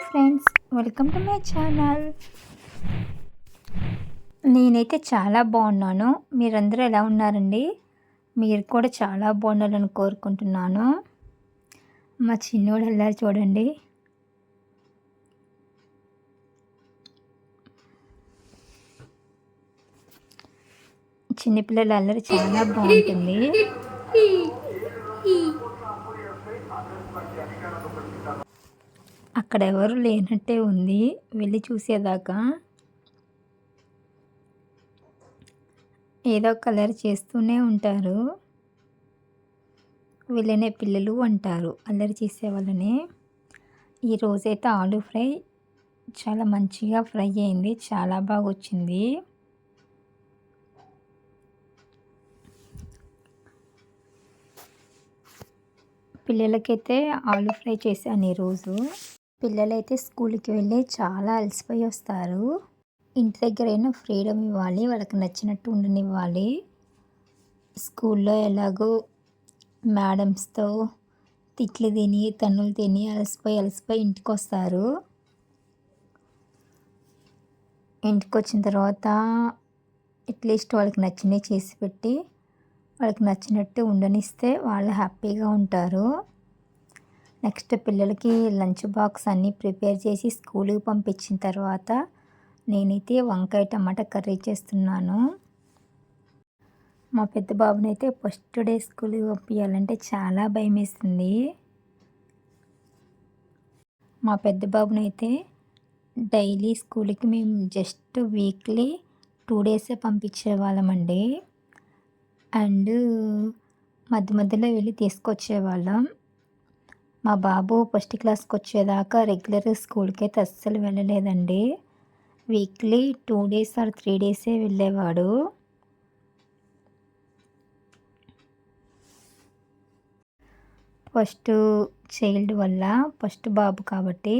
Hi friends welcome to my channel. నేనైతే చాలా బాగున్నాను. మీరందరూ ఎలా ఉన్నారండి? మీరు కూడా చాలా బాగుండాలని కోరుకుంటున్నాను. మా చిన్నోడు వెళ్ళారు చూడండి? చిన్నపిల్లల అల్లరి చాలా బాగుంటుంది. అక్కడ ఎవరు లేనట్టే ఉంది. వెళ్ళి చూసేదాకా ఏదో కలర్ చేస్తూనే ఉంటారు. వీళ్ళనే పిల్లలు అంటారు. అల్లరి చేసే వాళ్ళని. ఈరోజైతే ఆలు ఫ్రై చాలా మంచిగా ఫ్రై అయింది. చాలా బాగా వచ్చింది పిల్లలకైతే ఆలు ఫ్రై చేశాను ఈరోజు పిల్లలైతే స్కూల్కి వెళ్ళి చాలా అలసిపోయి వస్తారు. ఇంటి దగ్గరైనా ఫ్రీడమ్ ఇవ్వాలి వాళ్ళకి నచ్చినట్టు ఉండనివ్వాలి. స్కూల్లో ఎలాగో మేడమ్స్తో తిట్లు తిని తన్నులు తిని అలసిపోయి అలసిపోయి ఇంటికి వస్తారు ఇంటికి వచ్చిన తర్వాత అట్లీస్ట్ వాళ్ళకి నచ్చినవి చేసి పెట్టి వాళ్ళకి నచ్చినట్టు ఉండనిస్తే వాళ్ళు హ్యాపీగా ఉంటారు. నెక్స్ట్ పిల్లలకి లంచ్ బాక్స్ అన్నీ ప్రిపేర్ చేసి స్కూల్కి పంపించిన తర్వాత నేనైతే వంకాయ టమాటా కర్రీ చేస్తున్నాను. మా పెద్ద బాబునైతే ఫస్ట్ డే స్కూల్కి పంపించాలంటే చాలా భయం మా పెద్ద బాబునైతే డైలీ స్కూల్కి మేము జస్ట్ వీక్లీ టూ డేసే పంపించే వాళ్ళమండి అండ్ మధ్య మధ్యలో వెళ్ళి తీసుకొచ్చేవాళ్ళం. మా బాబు ఫస్ట్ క్లాస్కి వచ్చేదాకా రెగ్యులర్ స్కూల్కి అయితే అస్సలు వెళ్ళలేదండి. Weekly two days or three డేసే వెళ్ళేవాడు. ఫస్ట్ చైల్డ్ వల్ల ఫస్ట్ బాబు కాబట్టి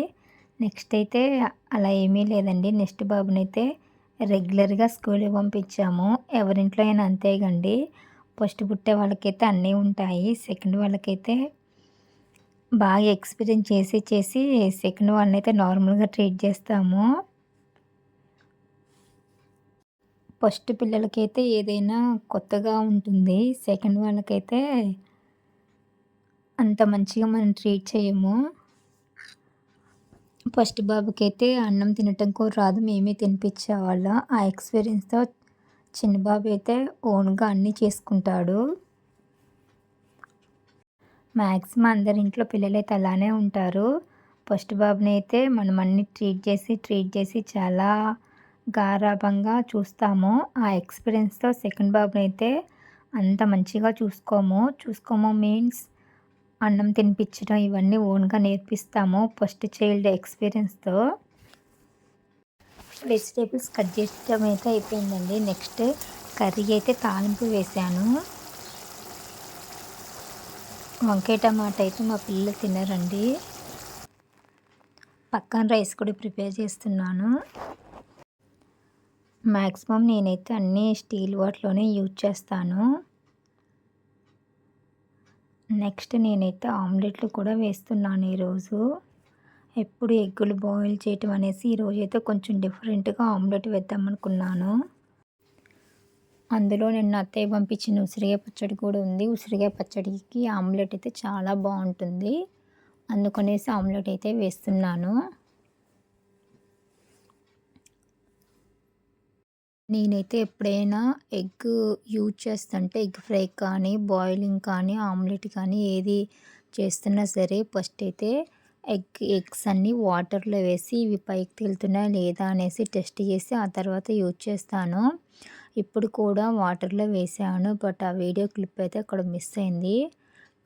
నెక్స్ట్ అయితే అలా ఏమీ లేదండి. నెక్స్ట్ బాబునైతే రెగ్యులర్గా స్కూల్కి పంపించాము. ఎవరింట్లో అయినా అంతేగండి. ఫస్ట్ పుట్టే వాళ్ళకైతే అన్నీ ఉంటాయి. సెకండ్ వాళ్ళకైతే బాగా ఎక్స్పీరియన్స్ చేసి చేసి సెకండ్ వన్ అయితే నార్మల్గా ట్రీట్ చేస్తాము. ఫస్ట్ పిల్లలకైతే ఏదైనా కొత్తగా ఉంటుంది. సెకండ్ వాళ్ళకైతే అంత మంచిగా మనం ట్రీట్ చేయము. ఫస్ట్ బాబుకి అయితే అన్నం తినటం కూడా రాదు. మేమే తినిపించేవాళ్ళం. ఆ ఎక్స్పీరియన్స్తో చిన్న బాబు అయితే ఓన్గా అన్నీ చేసుకుంటాడు. మ్యాక్సిమం అందరి ఇంట్లో పిల్లలైతే అలానే ఉంటారు. ఫస్ట్ బాబుని అయితే మనం అన్ని ట్రీట్ చేసి ట్రీట్ చేసి చాలా గారాభంగా చూస్తాము. ఆ ఎక్స్పీరియన్స్తో సెకండ్ బాబుని అయితే అంత మంచిగా చూసుకోము. చూసుకోము మీన్స్ అన్నం తినిపించడం ఇవన్నీ ఓన్గా నేర్పిస్తాము ఫస్ట్ చైల్డ్ ఎక్స్పీరియన్స్తో. వెజిటేబుల్స్ కట్ చేయడం అయితే అయిపోయిందండి. నెక్స్ట్ కర్రీ అయితే తాలింపు వేసాను. వంకాయ టమాటా అయితే మా పిల్లలు తినరండి. పక్కన రైస్ కూడా ప్రిపేర్ చేస్తున్నాను. మ్యాక్సిమం నేనైతే అన్నీ స్టీల్ వాటిలోనే యూజ్ చేస్తాను. నెక్స్ట్ నేనైతే ఆమ్లెట్లు కూడా వేస్తున్నాను ఈరోజు. ఎప్పుడు ఎగ్గులు బాయిల్ చేయటం అనేసి ఈరోజు అయితే కొంచెం డిఫరెంట్గా ఆమ్లెట్ వేద్దామనుకున్నాను అందులో నిన్న అత్తయ్య పంపించిన ఉసిరికాయ పచ్చడి కూడా ఉంది. ఉసిరికాయ పచ్చడికి ఆమ్లెట్ అయితే చాలా బాగుంటుంది. అందుకనేసి ఆమ్లెట్ అయితే వేస్తున్నాను. నేనైతే ఎప్పుడైనా ఎగ్ యూజ్ చేస్తుంటే ఎగ్ ఫ్రై కానీ బాయిలింగ్ కానీ ఆమ్లెట్ కానీ ఏది చేస్తున్నా సరే ఫస్ట్ అయితే ఎగ్ ఎగ్స్ అన్నీ వాటర్లో వేసి ఇవి పైకి తేలుతున్నాయా లేదా అనేసి టెస్ట్ చేసి ఆ తర్వాత యూజ్ చేస్తాను. ఇప్పుడు కూడా వాటర్లో వేసాను బట్ ఆ వీడియో క్లిప్ అయితే అక్కడ మిస్ అయింది.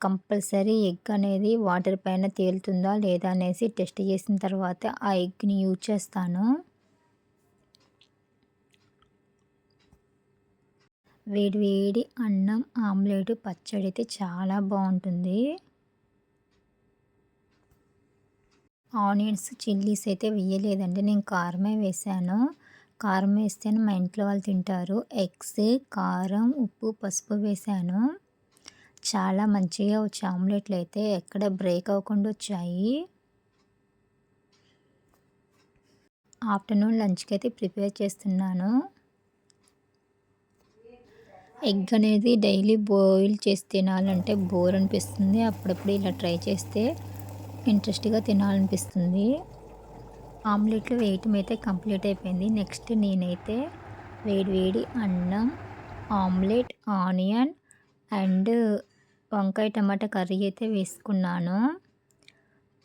కంపల్సరీ ఎగ్ అనేది వాటర్ పైన తేలుతుందా లేదా అనేసి టెస్ట్ చేసిన తర్వాత ఆ ఎగ్ని యూజ్ చేస్తాను. వేడి వేడి అన్నం ఆమ్లెట్ పచ్చడి అయితే చాలా బాగుంటుంది. ఆనియన్స్ చిల్లీస్ అయితే వేయలేదండి నేను కారమే వేసాను. కారం వేస్తేనే మా ఇంట్లో వాళ్ళు తింటారు. ఎగ్స్ కారం ఉప్పు పసుపు వేసాను. చాలా మంచిగా వచ్చి ఆమ్లెట్లు అయితే ఎక్కడ బ్రేక్ అవ్వకుండా వచ్చాయి. ఆఫ్టర్నూన్ లంచ్కి అయితే ప్రిపేర్ చేస్తున్నాను. ఎగ్ అనేది డైలీ బాయిల్ చేసి తినాలంటే బోర్ అనిపిస్తుంది. అప్పుడప్పుడు ఇలా ట్రై చేస్తే ఇంట్రెస్ట్గా తినాలనిపిస్తుంది. ఆమ్లెట్లు వేయటం అయితే కంప్లీట్ అయిపోయింది. నెక్స్ట్ నేనైతే వేడి వేడి అన్నం ఆమ్లెట్ ఆనియన్ అండ్ వంకాయ టమాటా కర్రీ అయితే వేసుకున్నాను.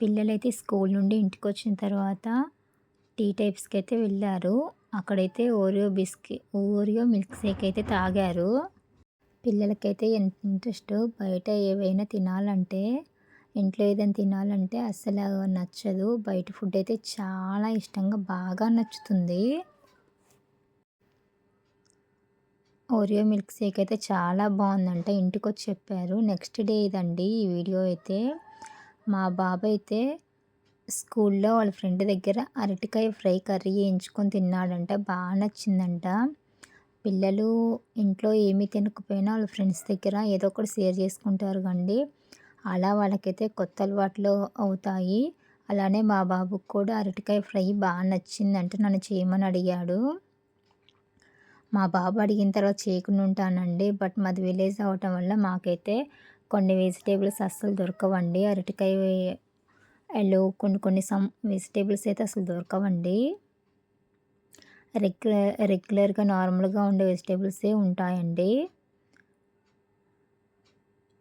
పిల్లలైతే స్కూల్ నుండి ఇంటికి వచ్చిన తర్వాత టీ టైప్స్కి అయితే వెళ్ళారు. అక్కడైతే Oreo biscuit Oreo milk shake అయితే తాగారు. పిల్లలకైతే ఎంత ఇంట్రెస్ట్ బయట ఏవైనా తినాలంటే ఇంట్లో ఏదైనా తినాలంటే అస్సలు నచ్చదు. బయట ఫుడ్ అయితే చాలా ఇష్టంగా బాగా నచ్చుతుంది. ఓరియో మిల్క్ షేక్ అయితే చాలా బాగుందంట. ఇంటికి వచ్చి చెప్పారు. నెక్స్ట్ డే ఇదండి ఈ వీడియో అయితే. మా బాబు అయితే స్కూల్లో వాళ్ళ ఫ్రెండ్ దగ్గర అరటికాయ ఫ్రై కర్రీ వేయించుకొని తిన్నాడంట. బాగా నచ్చిందంట. పిల్లలు ఇంట్లో ఏమీ తినకపోయినా వాళ్ళ ఫ్రెండ్స్ దగ్గర ఏదో ఒకటి షేర్ చేసుకుంటారు కండి. అలా వాళ్ళకైతే కొత్త అలవాట్లు అవుతాయి. అలానే మా బాబుకు కూడా అరటికాయ ఫ్రై బాగా నచ్చిందంటే నన్ను చేయమని అడిగాడు. మా బాబు అడిగిన తర్వాత చేయకుండా ఉంటానండి బట్ మాది విలేజ్ అవటం వల్ల మాకైతే కొన్ని వెజిటేబుల్స్ అస్సలు దొరకవండి. అరటికాయ ఎల్లో కొన్ని కొన్ని సమ్ వెజిటేబుల్స్ అయితే అసలు దొరకవండి. రెగ్యులర్ రెగ్యులర్గా నార్మల్గా ఉండే వెజిటేబుల్సే ఉంటాయండి.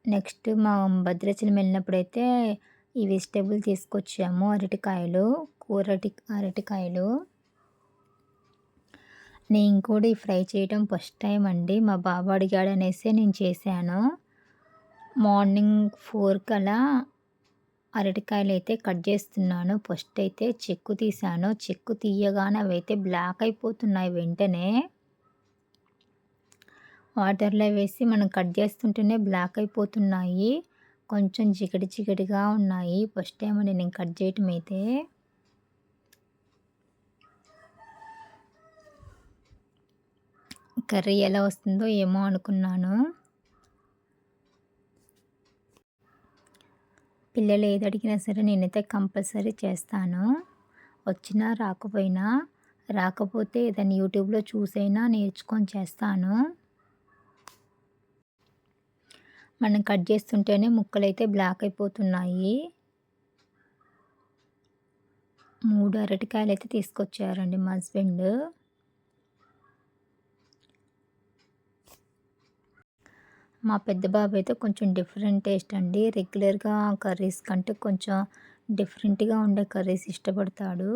నెక్స్ట్ మా భద్రాచలం వెళ్ళినప్పుడైతే ఈ వెజిటేబుల్ తీసుకొచ్చాము అరటికాయలు కూరటి అరటికాయలు. నేను కూడా ఈ ఫ్రై చేయడం ఫస్ట్ టైం అండి. మా బాబు అడిగాడు అనేసి నేను చేశాను. మార్నింగ్ ఫోర్ కలా అరటికాయలు అయితే కట్ చేస్తున్నాను. ఫస్ట్ అయితే చెక్కు తీసాను చెక్కు తీయగానే అవి అయితే బ్లాక్ అయిపోతున్నాయి వెంటనే. వాటర్లో వేసి మనం కట్ చేస్తుంటేనే బ్లాక్ అయిపోతున్నాయి. కొంచెం చికటి చికటిగా ఉన్నాయి. ఫస్ట్ టైం నేను కట్ చేయటం అయితే. కర్రీ ఎలా వస్తుందో ఏమో అనుకున్నాను. పిల్లలు ఏది అడిగినా సరే నేనైతే కంపల్సరీ చేస్తాను. వచ్చినా రాకపోయినా రాకపోతే ఏదైనా యూట్యూబ్లో చూసైనా నేర్చుకొని చేస్తాను. మనం కట్ చేస్తుంటేనే ముక్కలైతే బ్లాక్ అయిపోతున్నాయి. మూడు అరటికాయలు అయితే తీసుకొచ్చారండి మా హస్బెండ్. మా పెద్ద బాబు అయితే కొంచెం డిఫరెంట్ టేస్ట్ అండి. రెగ్యులర్గా కర్రీస్ కంటే కొంచెం డిఫరెంట్గా ఉండే కర్రీస్ ఇష్టపడతాడు.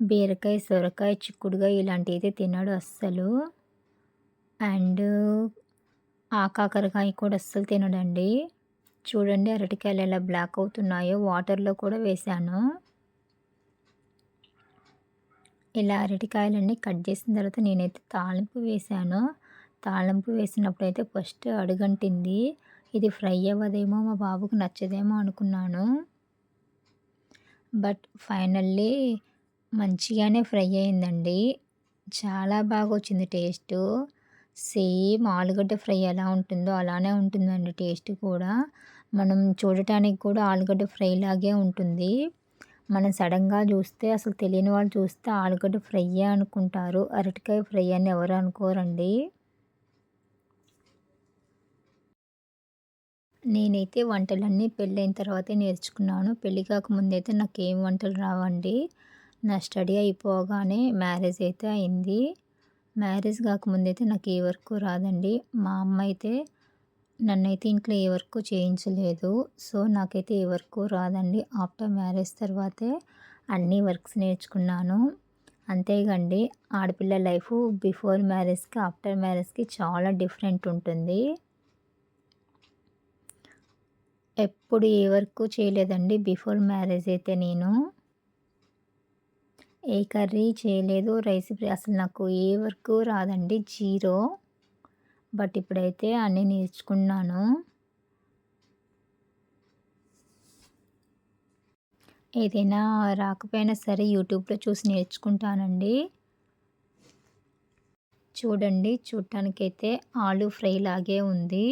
బీరకాయ సొరకాయ చిక్కుడుకాయ ఇలాంటివి అయితే తిన్నాడు అస్సలు. అండ్ ఆకాకరకాయ కూడా అస్సలు తినడండి. చూడండి అరటికాయలు ఎలా బ్లాక్ అవుతున్నాయో వాటర్లో కూడా వేశాను ఇలా అరటికాయలన్నీ కట్ చేసిన తర్వాత నేనైతే తాలింపు వేశాను తాళింపు వేసినప్పుడు అయితే ఫస్ట్ అడుగంటింది. ఇది ఫ్రై అవ్వదేమో మా బాబుకు నచ్చదేమో అనుకున్నాను. బట్ ఫైనల్లీ మంచిగానే ఫ్రై అయిందండి. చాలా బాగా వచ్చింది టేస్ట్ సేమ్ ఆలుగడ్డ ఫ్రై ఎలా ఉంటుందో అలానే ఉంటుందండి టేస్ట్ కూడా. మనం చూడటానికి కూడా ఆలుగడ్డ ఫ్రై లాగే ఉంటుంది. మనం సడన్గా చూస్తే అసలు తెలియని వాళ్ళు చూస్తే ఆలుగడ్డ ఫ్రై అనుకుంటారు. అరటికాయ ఫ్రై అని ఎవరు అనుకోరండి. నేనైతే వంటలన్నీ పెళ్ళైన తర్వాతే నేర్చుకున్నాను. పెళ్ళి కాకముందైతే నాకు ఏం వంటలు రావండి. నా స్టడీ అయిపోగానే మ్యారేజ్ అయితే అయింది. మ్యారేజ్ కాకముందైతే నాకు ఏ వర్క్ రాదండి. మా అమ్మ అయితే నన్నైతే ఇంట్లో ఏ వర్క్ చేయించలేదు. సో నాకైతే ఏ వర్క్ రాదండి. ఆఫ్టర్ మ్యారేజ్ తర్వాతే అన్ని వర్క్స్ నేర్చుకున్నాను. అంతేగండి ఆడపిల్ల లైఫ్ బిఫోర్ మ్యారేజ్కి ఆఫ్టర్ మ్యారేజ్కి చాలా డిఫరెంట్ ఉంటుంది. ఎప్పుడు ఏ వర్క్ చేయలేదండి. బిఫోర్ మ్యారేజ్ అయితే నేను. ఏ కర్రీ చేయలేదు రైస్ అసలు నాకు ఏ వర్క్ రాదండి. జీరో. బట్ ఇప్పుడైతే అన్నీ నేర్చుకున్నాను. ఏదైనా రాకపోయినా సరే యూట్యూబ్లో చూసి నేర్చుకుంటానండి. చూడండి చూడటానికైతే ఆలు ఫ్రై లాగే ఉంది.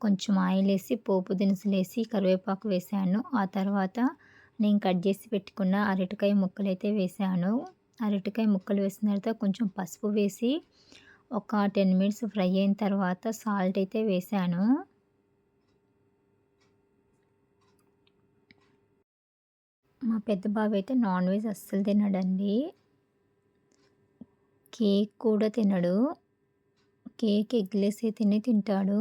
కొంచెం ఆయిల్ వేసి పోపు దినుసులు వేసి కరివేపాకు వేసాను. ఆ తర్వాత నేను కట్ చేసి పెట్టుకున్న అరటికాయ ముక్కలు అయితే వేసాను. అరటికాయ ముక్కలు వేసిన తర్వాత కొంచెం పసుపు వేసి ఒక టెన్ మినిట్స్ ఫ్రై అయిన తర్వాత సాల్ట్ అయితే వేసాను. మా పెద్ద బాబు అయితే నాన్ వెజ్ అస్సలు తినడండి. కేక్ కూడా తినడు. కేక్ ఎగ్లెస్ తిని తింటాడు.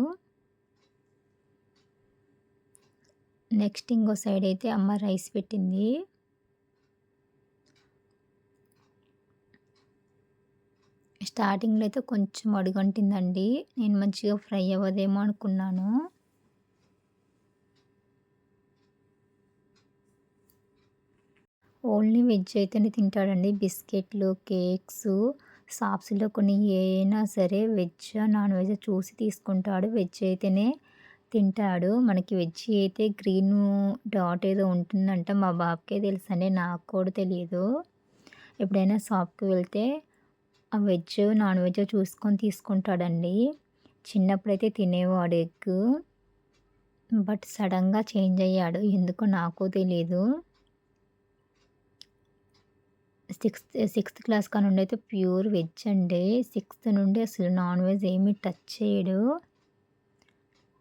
నెక్స్ట్ ఇంకో సైడ్ అయితే అమ్మ రైస్ పెట్టింది. స్టార్టింగ్లో అయితే కొంచెం అడుగంటిందండి. నేను మంచిగా ఫ్రై అవ్వదేమో అనుకున్నాను. ఓన్లీ వెజ్ అయితేనే తింటాడండి. బిస్కెట్లు కేక్స్ సాప్స్లో కొన్ని ఏమైనా సరే వెజ్ నాన్ వెజ్ చూసి తీసుకుంటాడు. వెజ్ అయితేనే తింటాడు. మనకి వెజ్ అయితే గ్రీన్ డాట్ ఏదో ఉంటుందంట. మా బాబుకే తెలుసండి. నాకు కూడా తెలియదు ఎప్పుడైనా షాప్కి వెళ్తే ఆ వెజ్ నాన్ వెజ్ చూసుకొని తీసుకుంటాడండి. చిన్నప్పుడైతే తినేవాడు ఎగ్ బట్ సడన్గా చేంజ్ అయ్యాడు. ఎందుకో నాకు తెలియదు సిక్స్త్ సిక్స్త్ క్లాస్ కానుండి అయితే ప్యూర్ వెజ్ అండి. సిక్స్త్ నుండి అసలు నాన్ వెజ్ ఏమీ టచ్ చేయడు.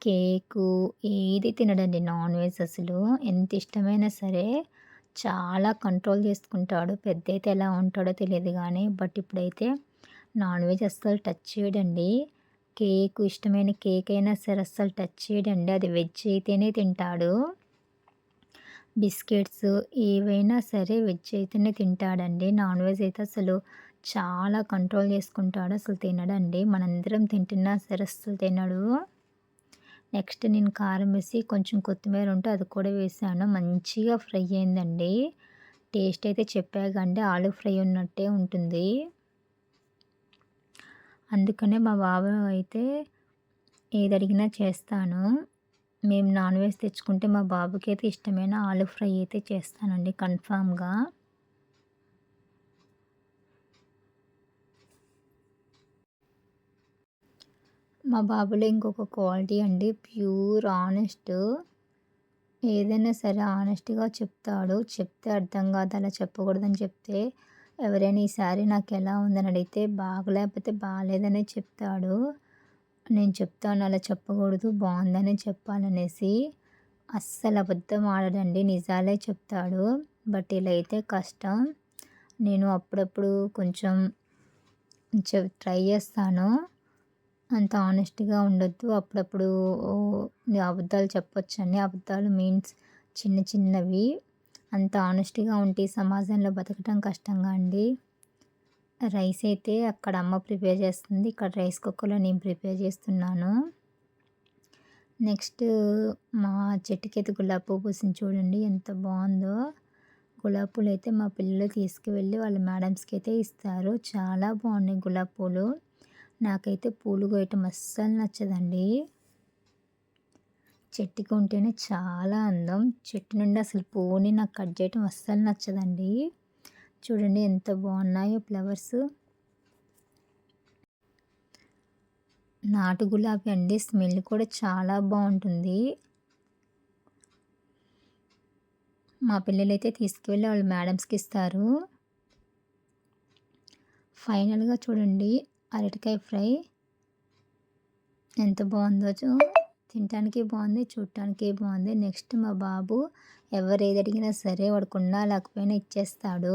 కేకు ఏది తినడండి నాన్ వెజ్ అసలు? ఎంత ఇష్టమైనా సరే చాలా కంట్రోల్ చేసుకుంటాడు. పెద్ద అయితే ఎలా ఉంటాడో తెలియదు కానీ బట్ ఇప్పుడైతే నాన్ వెజ్ అస్సలు టచ్ చేయడండి. కేక్ ఇష్టమైన కేక్ అయినా సరే అస్సలు టచ్ చేయడండి. అది వెజ్ అయితేనే తింటాడు. బిస్కెట్స్ ఏవైనా సరే వెజ్ అయితేనే తింటాడండి. నాన్ వెజ్ అయితే అసలు చాలా కంట్రోల్ చేసుకుంటాడు. అసలు తినడండి. మనందరం తింటున్నా సరే అస్సలు తినడు. నెక్స్ట్ నేను కారం వేసి కొంచెం కొత్తిమీర ఉంటే అది కూడా వేసాను. మంచిగా ఫ్రై అయిందండి. టేస్ట్ అయితే చెప్పాకండి ఆలు ఫ్రై ఉన్నట్టే ఉంటుంది. అందుకనే మా బాబు అయితే ఏది అడిగినా చేస్తాను. మేము నాన్ వెజ్ తెచ్చుకుంటే మా బాబుకి అయితే ఇష్టమైన ఆలు ఫ్రై అయితే చేస్తానండి కన్ఫామ్గా. మా బాబులో ఇంకొక క్వాలిటీ అండి. Pure honest. ఏదైనా సరే ఆనెస్ట్గా చెప్తాడు. చెప్తే అర్థం కాదు. అలా చెప్పకూడదని చెప్తే ఎవరైనా ఈ సారీ నాకు ఎలా ఉందని అడిగితే బాగలేకపోతే బాగాలేదనే చెప్తాడు. నేను చెప్తాను. అలా చెప్పకూడదు. బాగుందని చెప్పాలనేసి అస్సలు అబద్ధం ఆడడండి. నిజాలే చెప్తాడు. బట్ ఇలా అయితే కష్టం. నేను అప్పుడప్పుడు కొంచెం ట్రై చేస్తాను. అంత ఆనెస్ట్గా ఉండొద్దు. అప్పుడప్పుడు అబద్ధాలు చెప్పొచ్చండి అబద్ధాలు మీన్స్ చిన్న చిన్నవి. అంత ఆనెస్ట్గా ఉంటే సమాజంలో బతకటం కష్టంగా అండి. రైస్ అయితే అక్కడ అమ్మ ప్రిపేర్ చేస్తుంది. ఇక్కడ రైస్ కుక్కర్లో నేను ప్రిపేర్ చేస్తున్నాను. నెక్స్ట్ మా చెట్టుకి అయితే గులాబీ పువ్వు పూసింది చూడండి. ఎంత బాగుందో. గులాబీ పూలు అయితే మా పిల్లలు తీసుకువెళ్ళి వాళ్ళ మేడమ్స్కి అయితే ఇస్తారు. చాలా బాగున్నాయి గులాబీ పూలు. నాకైతే పూలు కోయటం అస్సలు నచ్చదండి. చెట్టుకి ఉంటేనే చాలా అందం. చెట్టు నుండి అసలు పువ్వుని నాకు కట్ చేయటం అస్సలు నచ్చదండి. చూడండి ఎంత బాగున్నాయో ఫ్లవర్స్. నాటు గులాబీ అండి స్మెల్ కూడా చాలా బాగుంటుంది. మా పిల్లలైతే తీసుకువెళ్ళి వాళ్ళు మేడమ్స్కి ఇస్తారు. ఫైనల్గా చూడండి అరటికాయ ఫ్రై. ఎంత బాగుందో తినటానికి బాగుంది చూడటానికి బాగుంది. నెక్స్ట్ మా బాబు ఎవరు ఏది అడిగినా సరే వాడుకున్నా లేకపోయినా ఇచ్చేస్తాడు.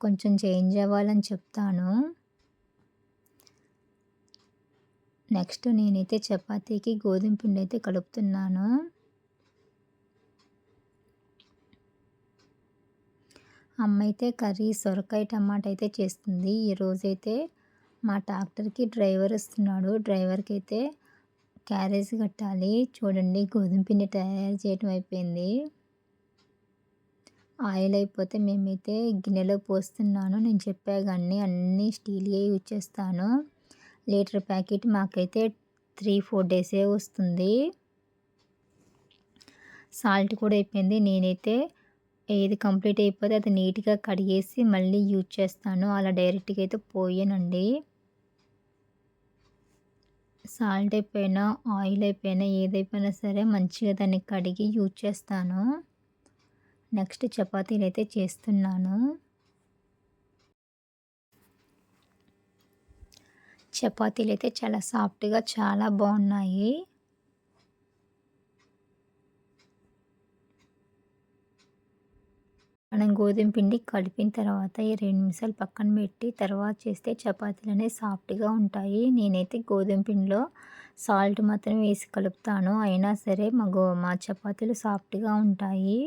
కొంచెం చేంజ్ అవ్వాలని చెప్తాను. నెక్స్ట్ నేనైతే చపాతీకి గోధుమ పిండి అయితే కలుపుతున్నాను. అమ్మ అయితే కర్రీ సొరకాయ టమాటా అయితే చేస్తుంది. ఈరోజైతే మా ట్రాక్టర్కి డ్రైవర్ వస్తున్నాడు. డ్రైవర్కి అయితే క్యారేజ్ కట్టాలి. చూడండి గోధుమ పిండి తయారు చేయడం అయిపోయింది. ఆయిల్ అయిపోతే మేమైతే గిన్నెలో పోస్తున్నాను. నేను చెప్పా కానీ అన్నీ స్టీల్గా యూజ్ చేస్తాను. లీటర్ ప్యాకెట్ మాకైతే త్రీ ఫోర్ డేసే వస్తుంది. సాల్ట్ కూడా అయిపోయింది. నేనైతే ఏది కంప్లీట్ అయిపోతే అది నీట్గా కడిగేసి మళ్ళీ యూజ్ చేస్తాను. అలా డైరెక్ట్గా అయితే పోయానండి. సాల్ట్ అయిపోయినా ఆయిల్ అయిపోయినా ఏదైపోయినా సరే మంచిగా దాన్ని కడిగి యూజ్ చేస్తాను. నెక్స్ట్ చపాతీలు అయితే చేస్తున్నాను. చపాతీలు అయితే చాలా సాఫ్ట్గా చాలా బాగున్నాయి. మనం గోధుమ పిండి కలిపిన తర్వాత ఈ రెండు నిమిషాలు పక్కన పెట్టి తర్వాత చేస్తే చపాతీలు అనేవి సాఫ్ట్గా ఉంటాయి. నేనైతే గోధుమ పిండిలో సాల్ట్ మాత్రం వేసి కలుపుతాను. అయినా సరే మా గో మా చపాతీలు సాఫ్ట్గా ఉంటాయి.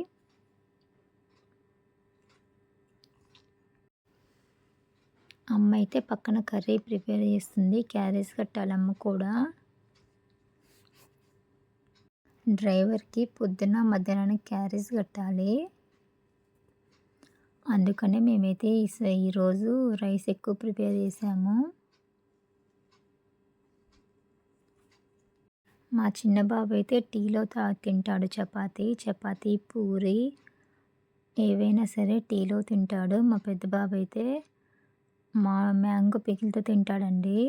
అమ్మ అయితే పక్కన కర్రీ ప్రిపేర్ చేస్తుంది. క్యారేజ్ కట్టాలి అమ్మ కూడా. డ్రైవర్కి పొద్దున మధ్యాహ్నం క్యారేజ్ కట్టాలి. అందుకనే మేమైతే ఈరోజు రైస్ ఎక్కువ ప్రిపేర్ చేసాము. మా చిన్న బాబు అయితే టీలో తా తింటాడు చపాతి చపాతి పూరి. ఏవైనా సరే టీలో తింటాడు. మా పెద్ద బాబు అయితే మా మ్యాంగో పికిల్తో తింటాడండి.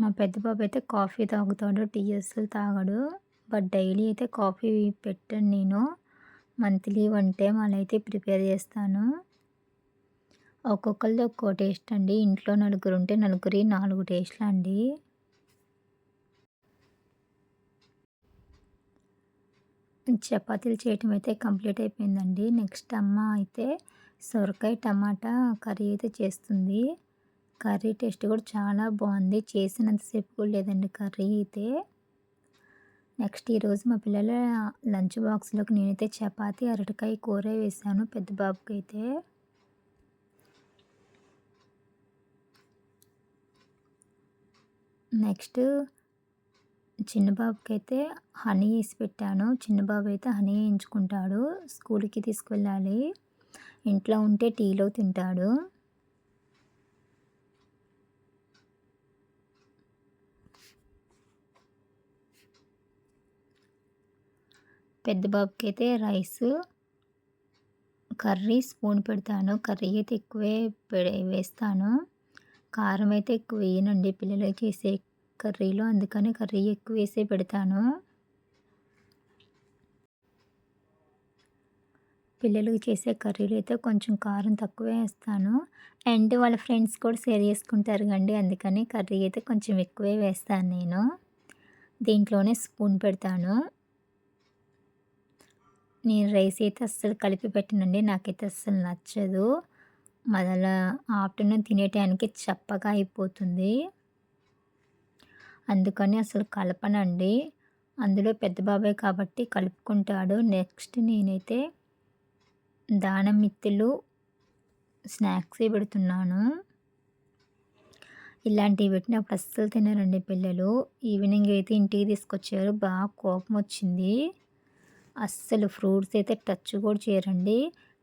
మా పెద్ద బాబు అయితే కాఫీ తాగుతాడు టీ అస్సలు తాగడు. బట్ డైలీ అయితే కాఫీ పెట్టాను నేను. మంత్లీ వన్ టైం అలా అయితే ప్రిపేర్ చేస్తాను. ఒక్కొక్కరిది ఒక్కో టేస్ట్ అండి. ఇంట్లో నలుగురు ఉంటే నలుగురి నాలుగు టేస్ట్లు అండి. చపాతీలు చేయటం అయితే కంప్లీట్ అయిపోయిందండి. నెక్స్ట్ అమ్మ అయితే సొరకాయ టమాటా కర్రీ అయితే చేస్తుంది. కర్రీ టేస్ట్ కూడా చాలా బాగుంది. చేసినంతసేపు కూడా లేదండి కర్రీ అయితే. నెక్స్ట్ ఈరోజు మా పిల్లల లంచ్ బాక్స్లోకి నేనైతే చపాతి అరటికాయ కూర వేసాను. పెద్ద బాబుకి అయితే నెక్స్ట్ చిన్న బాబుకి అయితే హనీ వేసి పెట్టాను. చిన్న బాబు అయితే హనీ వేయించుకుంటాడు. స్కూల్కి తీసుకువెళ్ళాలి ఇంట్లో ఉంటే టీలో తింటాడు. పెద్ద బాబుకి అయితే రైస్ కర్రీ స్పూన్ పెడతాను. కర్రీ అయితే ఎక్కువే వేస్తాను. కారం అయితే ఎక్కువ వేయనండి. పిల్లలు చేసే కర్రీలో అందుకని కర్రీ ఎక్కువ వేసే పెడతాను. పిల్లలకి చేసే కర్రీలు అయితే కొంచెం కారం తక్కువే వేస్తాను. అండ్ వాళ్ళ ఫ్రెండ్స్ కూడా షేర్ చేసుకుంటారు కండి. అందుకని కర్రీ అయితే కొంచెం ఎక్కువే వేస్తాను నేను. దీంట్లోనే స్పూన్ పెడతాను. నేను రైస్ అయితే అస్సలు కలిపి పెట్టనండి. నాకైతే అస్సలు నచ్చదు. మళ్ళా ఆఫ్టర్నూన్ తినే టైంకి చప్పగా అయిపోతుంది. అందుకని అసలు కలపనండి. అందులో పెద్ద బాబాయ్ కాబట్టి కలుపుకుంటాడు. నెక్స్ట్ నేనైతే దానం మిత్తులు స్నాక్స్ పెడుతున్నాను. ఇలాంటివి పెట్టినప్పుడు అస్సలు తినరండి పిల్లలు. ఈవినింగ్ అయితే ఇంటికి తీసుకొచ్చారు. బాగా కోపం వచ్చింది అస్సలు ఫ్రూట్స్ అయితే టచ్ కూడా చేయరండి.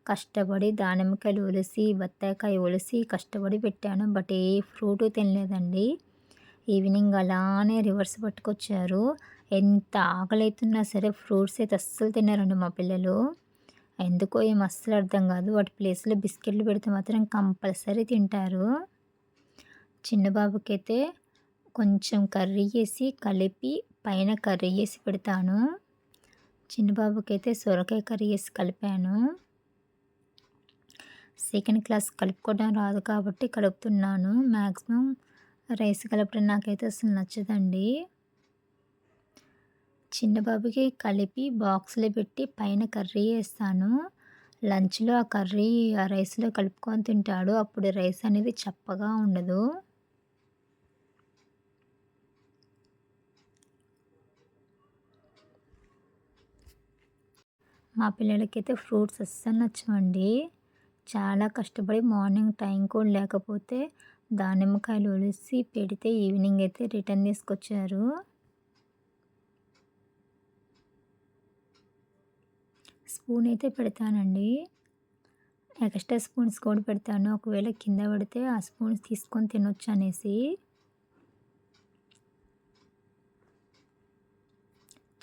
కష్టపడి దానిమ్మకాయలు ఒలిసి బత్తాయికాయ ఒలిసి కష్టపడి పెట్టాను. బట్ ఏ ఫ్రూట్ తినలేదండి. ఈవినింగ్ అలానే రివర్స్ పట్టుకొచ్చారు. ఎంత ఆకలి అవుతున్నా సరే ఫ్రూట్స్ అయితే అస్సలు తిన్నారండి మా పిల్లలు. ఎందుకో ఏం అస్సలు అర్థం కాదు. వాటి ప్లేస్లో బిస్కెట్లు పెడితే మాత్రం కంపల్సరీ తింటారు. చిన్న బాబుకి అయితే కొంచెం కర్రీ వేసి కలిపి పైన కర్రీ వేసి పెడతాను. చిన్న బాబుకి అయితే సొరకాయ కర్రీ వేసి కలిపాను. సెకండ్ క్లాస్ కలుపుకోవడం రాదు కాబట్టి కలుపుతున్నాను. మ్యాక్సిమం రైస్ కలపడం నాకైతే అసలు నచ్చదండి. చిన్న బాబుకి కలిపి బాక్స్లో పెట్టి పైన కర్రీ వేస్తాను. లంచ్లో ఆ కర్రీ ఆ రైస్లో కలుపుకొని తింటాడు. అప్పుడు రైస్ అనేది చప్పగా ఉండదు. మా పిల్లలకైతే ఫ్రూట్స్ అస్సలు నచ్చవండి. చాలా కష్టపడి మార్నింగ్ టైం కూడా లేకపోతే దానిమ్మకాయలు ఒలిసి పెడితే ఈవినింగ్ అయితే రిటర్న్ తీసుకొచ్చారు. స్పూన్ అయితే పెడతానండి. ఎక్స్ట్రా స్పూన్స్ కూడా పెడతాను. ఒకవేళ కింద పడితే ఆ స్పూన్స్ తీసుకొని తినొచ్చు అనేసి.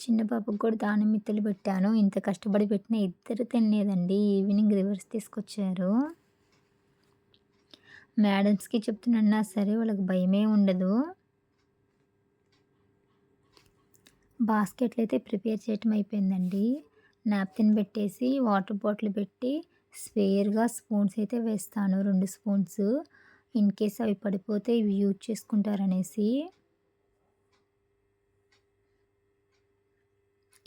చిన్న పాపకు కూడా దానం మిత్తులు పెట్టాను. ఇంత కష్టపడి పెట్టిన ఇద్దరు తినలేదండి. ఈవినింగ్ రివర్స్ తీసుకొచ్చారు. మేడమ్స్కి చెప్తున్నా సరే వాళ్ళకి భయమే ఉండదు. బాస్కెట్లు అయితే ప్రిపేర్ చేయటం అయిపోయిందండి. నాప్కిన్ పెట్టేసి వాటర్ బాటిల్ పెట్టి స్పేర్గా స్పూన్స్ అయితే వేస్తాను రెండు స్పూన్స్. ఇన్ కేస్ అవి పడిపోతే ఇవి యూజ్ చేసుకుంటారనేసి.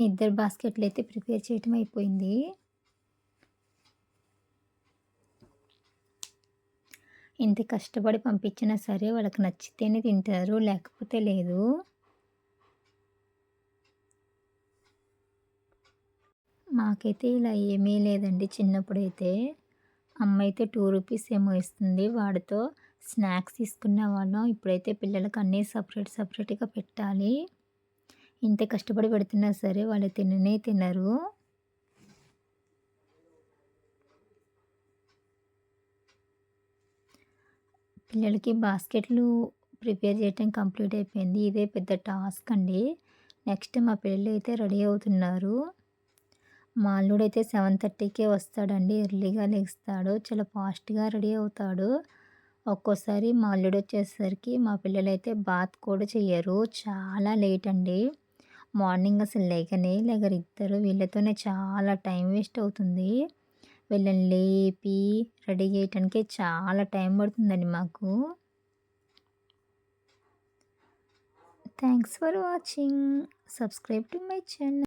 ఇద్దరు బాస్కెట్లు అయితే ప్రిపేర్ చేయటం అయిపోయింది. ఇంత కష్టపడి పంపించినా సరే వాళ్ళకి నచ్చితేనే తింటారు లేకపోతే లేదు. మాకైతే ఇలా ఏమీ లేదండి చిన్నప్పుడైతే. అమ్మ అయితే టూ రూపీస్ ఏమో ఇస్తుంది. వాడితో స్నాక్స్ తీసుకునే వాళ్ళం. ఇప్పుడైతే పిల్లలకి అన్నీ సపరేట్ సపరేట్గా పెట్టాలి. ఇంత కష్టపడి పెడుతున్నా సరే వాళ్ళు తిననే తినరు. పిల్లలకి బాస్కెట్లు ప్రిపేర్ చేయటం కంప్లీట్ అయిపోయింది. ఇదే పెద్ద టాస్క్ అండి. నెక్స్ట్ మా పిల్లలు అయితే రెడీ అవుతున్నారు. మా అల్లుడు అయితే సెవెన్ థర్టీకే వస్తాడండి. ఎర్లీగా లెగుస్తాడు చాలా ఫాస్ట్గా రెడీ అవుతాడు. ఒక్కోసారి మా అల్లుడు వచ్చేసరికి మా పిల్లలు అయితే బాత్ కూడా చేయరు చాలా లేట్ అండి. మార్నింగ్ అసలు లేకనే లేగరు ఇద్దరు. వీళ్ళతోనే చాలా టైం వేస్ట్ అవుతుంది. వీళ్ళని లేపి రెడీ చేయటానికే చాలా టైం పడుతుందండి మాకు. Thanks for watching. Subscribe to my channel.